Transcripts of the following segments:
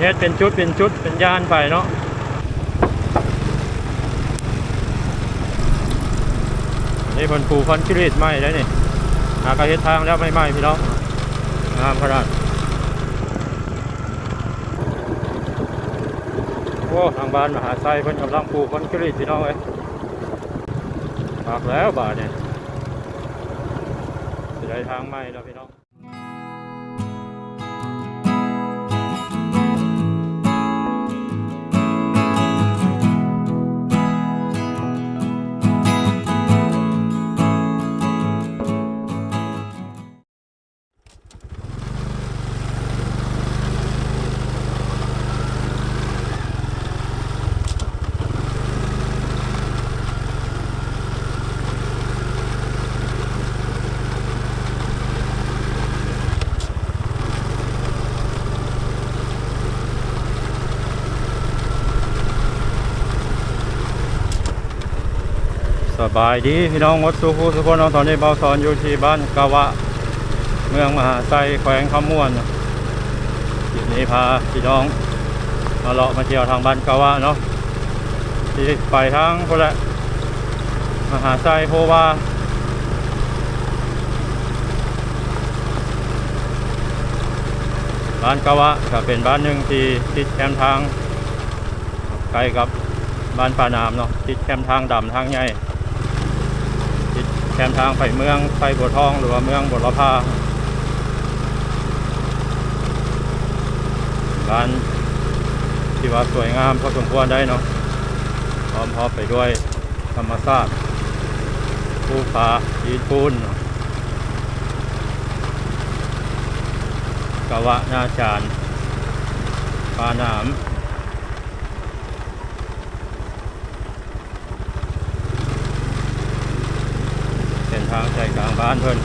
เฮ็ดเป็นชุดเป็นชุดเป็นย่านไปเนาะนี่บนปูคอนกรีตไหมได้นี่หากระเฮ็ดทางแล้วไม่ไหมพี่น้องงามขนาดโอ้ทางบ้านมหาไซเพิ่นกำลังปูคอนกรีตพี่น้องเอ้ยฝากแล้วบาทเนี่ยจะได้ทางใหม่แล้วพี่น้อง สบายดีพี่น้องวัดสุขุสุขนเอาตอนนี้เบาสอนอยู่ที่บ้านกาวะ เมืองมหาไซแขวงขมวนทีนี้พาพี่น้องมาเลาะมาเที่ยวทางบ้านกาวะเนาะที่ไปทางพนแหละมหาไซโพวาบ้านกาวะก็เป็นบ้านหนึ่งที่ติดแคมทางใกล้กับบ้านป่านามเนาะติดแคมทางดำทางใหญ่ มทางไปเมืองไปบัวทองหรือว่าเมืองบัวละพาบ้านที่ว่าสวยงามพอสมควรได้เนาะพร้อมพอไปด้วยธรรมชาติภูผายีนปูนกะวะนาจารปาหนาม เส้น ทางใจกลางบ้านเพิ่น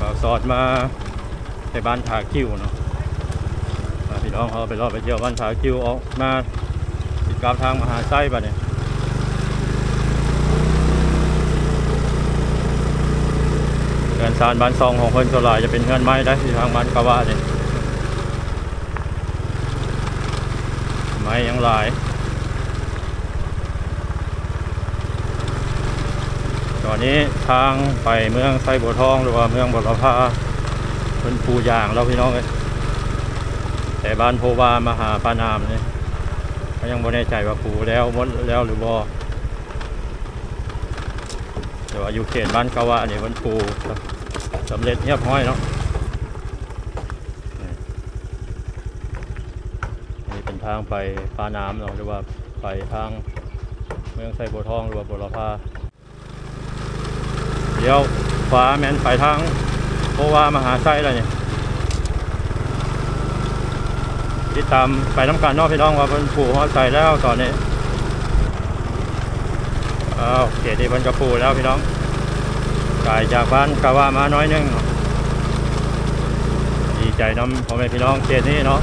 บ่าวสอดมาไปบ้านผาคิวเนาะพี่น้องเขาไปรอบไปเที่ยวบ้านผาคิวออกมาติดกราบทางมหาไส้บัดเนี่ยเงินซานบ้านซองของเพิ่นโซลายจะเป็นเงินไม้ได้ที่ทางบ้านกาวะเนี่ย ม้ยังหลายตอนนี้ทางไปเมืองไซบัวทองหรือว่าเมืองบัวลพาเป็นปูยางแล้วพี่น้องเลยแต่บ้านโพวามาหาปานามเนี่ยก็ยังบ่แน่ใจว่าปูแล้วมดแล้วหรือบ่แต่ว่าอยู่เขตบ้านกาวะนี่มันปูสำเร็จเรียบร้อยเนาะ นี่เป็น ทางไปปาน้ำเนาะหรือว่าไปทางเมืองไซบัวทองหรือว่าบัวละพาเดี๋ยวฟ้าแมนไปทางโพวามหาไซแล้วเนี่ยติดตามไปน้ำกันเนอกพี่น้องว่าเป็นปู่ฮอดใส่แล้วตอนนี้อ้าวเขตนี้เป็นกระปูแล้วพี่น้องกายจากบ้านกาวามาน้อยนึงเนาะดีใจน้ำพ่อแม่พี่น้องเขตนี้เนาะ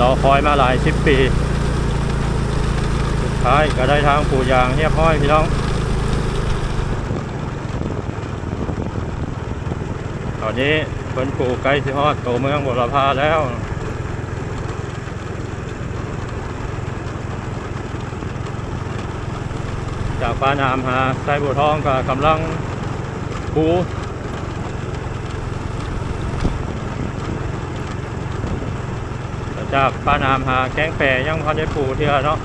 รอคอยมาหลายสิบปี สุดท้ายก็ได้ทางปู่ยางเรียบร้อยพี่น้อง ตอนนี้เพิ่นปู่ใกล้สิฮอดโตเมืองบุรพาแล้วจากปานามหาไซบัวทองก็กำลังปู จากป้านามหาแก้งแปรยังพอได้ปูเที่ยวเนาะ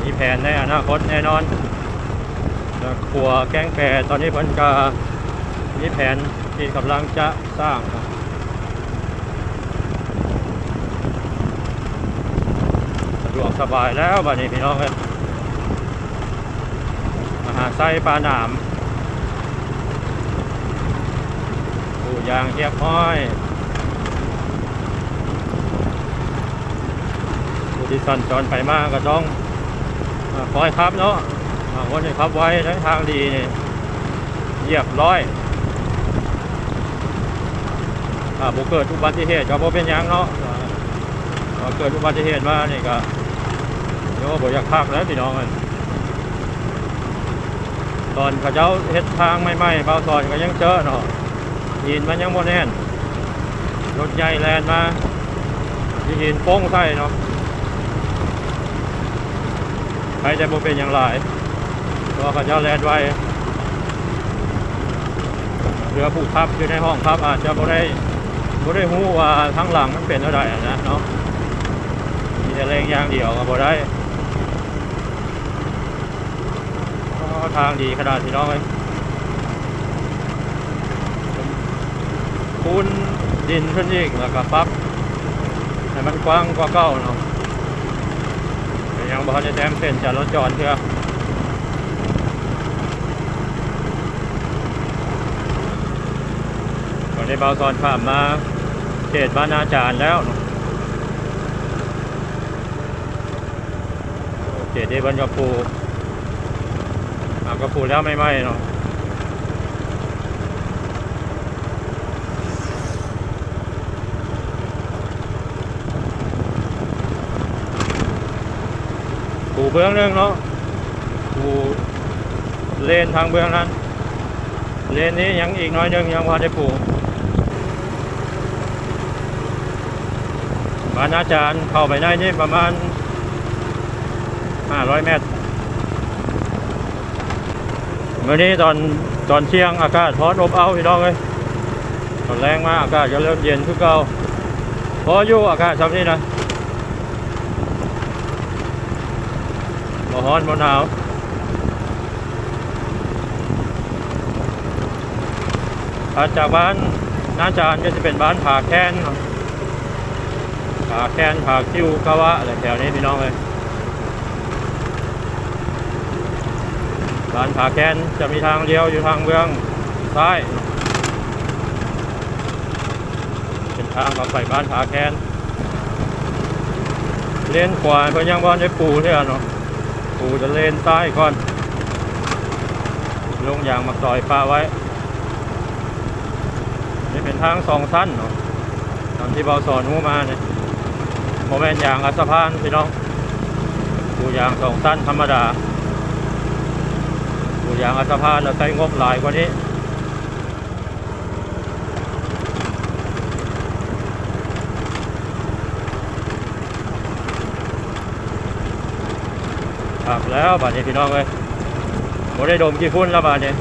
มีแผนในอนาคตแน่นอนขัวแก้งแปรตอนนี้เพิ่นก็มีแผนที่กำลังจะสร้างสะดวกสบายแล้วบัดนี้พี่น้องเอ้ยมหาไส้ปลาหนามปูยางเทียบห้อย ที่สัญจรไปมาก็ต้องอคอยครับเนาะอ่าคนที่ขับไว้ทั้งทางดีนี่เหยียบร้อยถ้าบุเกิดอุบัติเหตุก็บ่เป็นยังเนาะพอเกิดอุบัติเหตุมานี่ก็โยบ่อยากพักแล้วพี่น้องเอ้ยตอนเขาเจ้าเฮ็ดทางใหม่ๆเบาซอยก็ยังเจอเนาะหินมันยังบ่แน่นรถใหญ่แลนมาที่หินโป้งใส่เนาะ ใครจะบ่เป็นอย่างไรเพราะเขาเจ้าแลนไว้เรือผู้ขับอยู่ในห้องครับอาจจะบ่ได้บ่ได้ฮู้ว่าทางหลังมันเป็นเท่าใดอะนะเนาะมีแต่แรงอย่างเดียวก็บ่ได้อ๋อทางดีขนาดพี่น้องเลยคูนดินขึ้นอีกแล้วก็ปรับให้มันกว้างกว่าเก่าเนาะ ยังบ่ได้แต้มเส้นจราจรเชื่อวันนี้เบาซอนข้ามมาเขตบ้านอาจารย์แล้วเขตเจดีย์บรรยปูอะกระปูแล้วไม่ไหมเนาะ ปูเบื้องหนึงเนาะปูเลนทางเบื้องนั้น เลนนี้ยังอีกน้อยหนึงยังพอได้ปูบ้านอาจารย์เข้าไปได้นี่ประมาณ 500 เมตรเมื่อนี้ตอนตอนเที่ยงอากาศร้อนอบอ้าวพี่น้องเลยตอนแรงมากอากาศจะเริ่มเย็นขึ้นเก่าพออยู่อากาศแบบนี้นะ บ่ร้อนบ่หนาวถัดจากบ้านนาจารย์ก็จะเป็นบ้านผาแค้นผาแค้นผาคิวกะวะอะไรแถวนี้พี่น้องเลยบ้านผาแคนจะมีทางเลี้ยวอยู่ทางเมืองซ้ายเป็นทางมาไปบ้านผาแคนเลนขวาเพื่อยังบ้านได้ปูเนี่ยเนาะ ปูจะเลนซ้ายก่อน ลงยางมาซอยปลาไว้ นี่เป็นทางสองสั้นเนาะตอนที่เบาสอนหูมาเนี่ยโมเมนต์ยางอัศพานพี่น้องปูยางสองสั้นธรรมดาปูยางอัศพานเราใช้งบหลายกว่านี้ ครับแล้วบาดนี้พี่น้องเลยโมได้ดมกี่ฟุ้นแล้วบาดนี้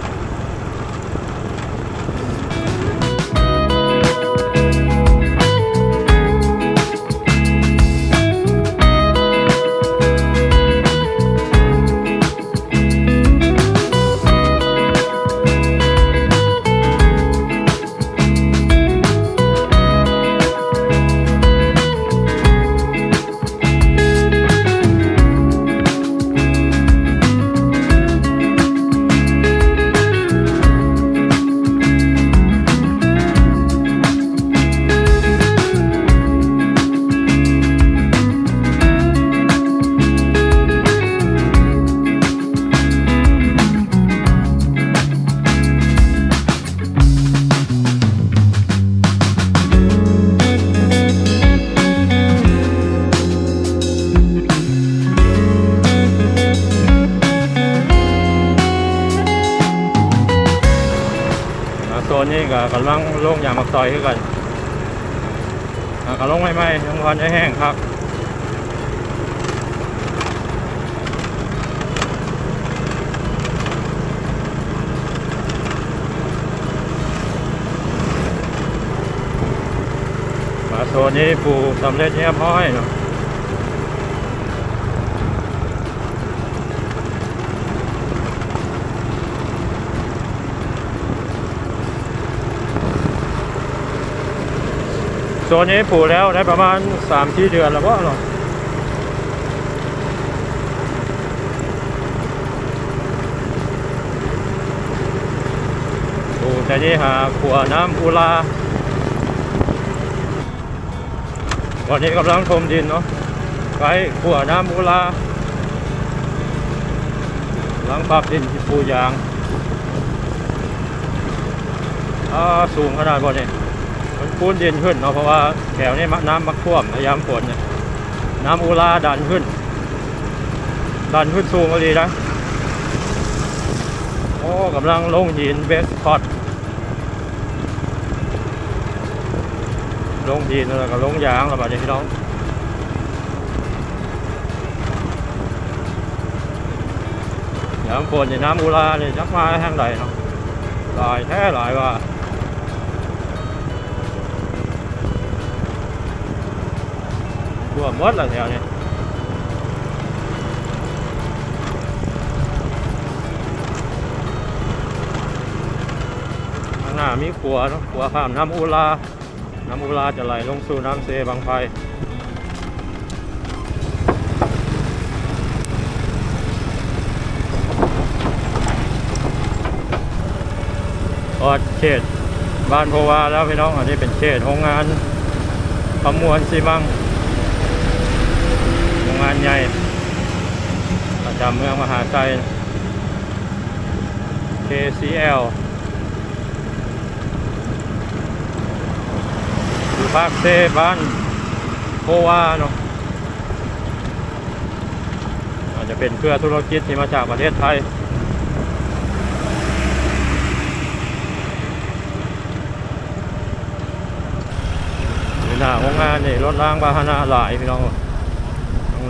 ยางมักซอยขึ้นกันอ่าก็ลงไม่ไหมยังวันจะแห้งครับมาโซนนี้ปูสำเร็จเรียบร้อยเนาะ โซนนี้ปลูกแล้วได้ประมาณ3ที่เดือนแล้วก็เนาะปลูกแต่นี่หาขัวน้ำอุลาวันนี้กำลังทมดินเนาะไก่ขัวน้ำอุลาหลังปรับดินที่ปูยางอ่าสูงขนาดบ่เนี่ย มันปูนดินขึ้นเนาะเพราะว่าแถวนี้น้ำมักท่วมพยายามฝนเนี่ยน้ำอุลาดันขึ้น ดันขึ้นสูงก็ดีนะโอ้กำลังลงหินเบสพอตลงหินแล้วก็ลงยางแล้วบัดนี้พี่น้องน้ำฝนในน้ำอุราเนี่ยจักมาแห้งใดเนาะหลายแท้หลายว่า ทั่วหมดและแถวนี้ข้างหน้ามีขัวนะขัวข้ามน้ำอุราน้ำอุราจะไหลลงสู่น้ำเซบางไฟออดเขตบ้านโพวาแล้วพี่น้องอันนี้เป็นเขตโรงงานขมวนซีมัง งงานใหญ่ประจำเมืองมหาชัย KCL อยู่ภาคเซบ้านโพวาเนาะอาจจะเป็นเครือธุรกิจที่มาจากประเทศไทยหน้าโรงงานนี่รถล้างพาหนะหลายพี่น้อง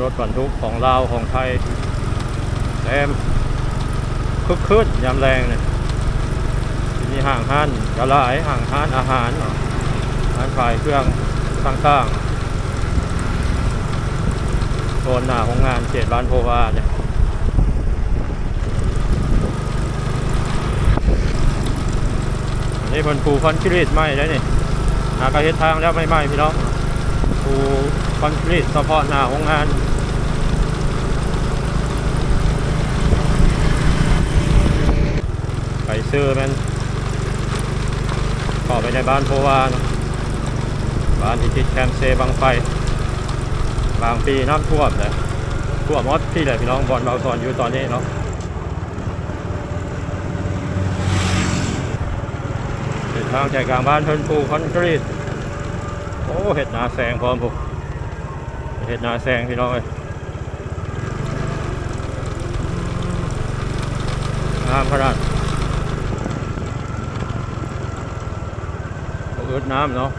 รถบรรทุกของลาวของไทยแอมคึกคืนยามแรงเนี่ยมีห่างห้านกระหลายห่างห้านอาหารเนาะร้านขายเครื่องต่างๆโซนหน้าโรงงานเขตบ้านโพวาเนี่ยนี่เป็นปูคอนกรีตไหมได้นี่หากระเฮ็ดทางแล้วไม่ไหมพี่น้องปู อนกรีตเฉพาะหน้าโรงงานไปซื้อมันเข้าไปในบ้านโพวานบ้านที่ติดแคมเซบางไฟ บางปีน้ำท่วมเลยท่วมมดที่เลยพี่น้องบอลเบาซอนอยู่ตอนนี้เนาะทางใจกลางบ้านเพิ่นปูคอนกรีตโอ้เห็ดนาแซงพร้อมผม เห็ดนาแซงพี่น้องเอ้ยงามขนาดบ่อึดน้ำเนาะ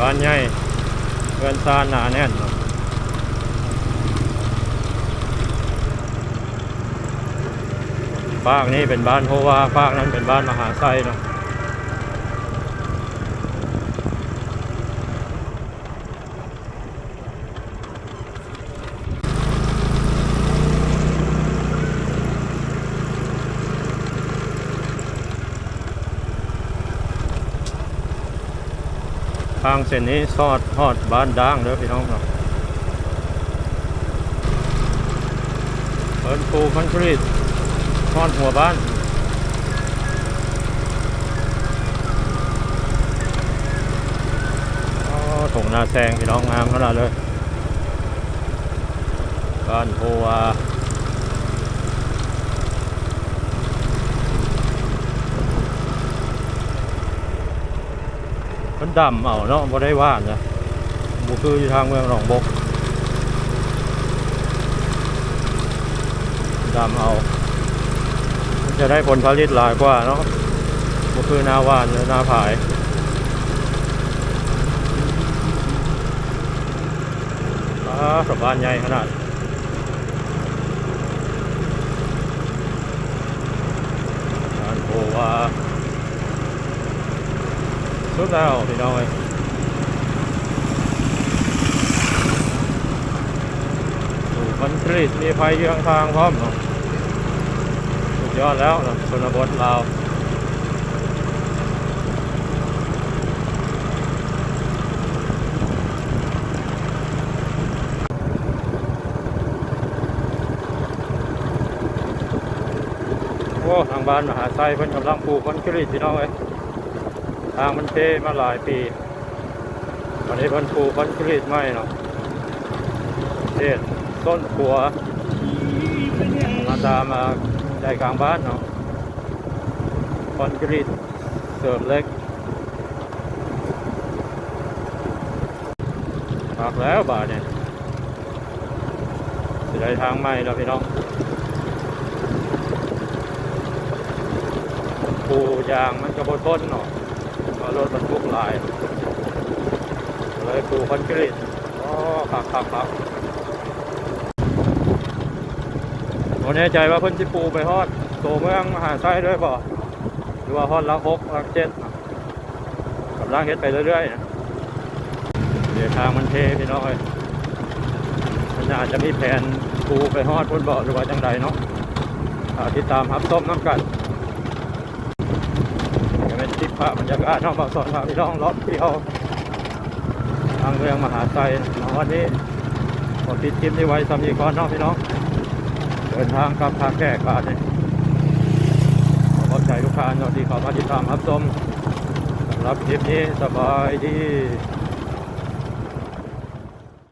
บ้านใหญ่เพื่อนซานหนาแน่นเนาะภาคนี้เป็นบ้านโฮวาภาคนั้นเป็นบ้านมหาไซเนาะ ทางเส้นนี้ซอดทอดบ้านด่างเด้อพี่น้องครับเปิดปูคอนกรีตทอดหัวบ้านอ๋อถงนาแซงพี่น้องงามขนาดเลย บ้านโพวา ดำเอาเนาะบ่ได้ว่านนะบุคืออยู่ทางเมืองหนองบกดำเอาจะได้ผลผลิตหลายกว่าเนาะบุคือนาว่านนาผายอาสบานใหญ่ขนาดงานโอว่า สุดแล้วพี่น้องเอ้ยดูคอนกรีตมีไฟเยื้องทางพร้อมเนาะสุดยอดแล้วเนาะชนบทเราวโอ้ทางบ้านมหาไซเพิ่นกำลังปลูกคอนกรีตพี่น้องเอ้ย ทางมันเทมาหลายปีวันนี้เพิ่นปลูกคอนกรีตใหม่เนาะเทศต้นขัวมาตามมาใจกลางบ้านเนาะคอนกรีตเสริมเล็กพักแล้วบาทเนี่ยจะได้ทางใหม่แล้วพี่น้องปูยางมันกระโบทนเนาะ ราะรถบรรทุกลาย เลยปูคอนกรีตอ๋อขับขับขับผมแน่ใจว่าเพิ่นสิปูไปฮอดตัวเมืองมหาไซด้วยป่ะหรือว่าฮอดลักหกลักเจ็ดกับล่างเฮ็ดไปเรื่อยๆนะเดี๋ยวทางมันเทพี่น้อยมันอาจจะมีแผนปูไปฮอดพุ่นบ่หรือว่าจังใดเนาะติดตามครับส้มน้ำกัน พระบรรยากาศน้องบางสอนพาพี่น้องล็อบเที่ยวทางเมืองมหาไซของวันนี้ขอปิดคลิปนี้ไว้สำหรับก่อนน้องพี่น้อง เดินทางกลับทางแก้กาดเนี่ยขอบใจลูกค้าเนาะที่เขามาติดตามรับชมสำหรับคลิปนี้สบายดี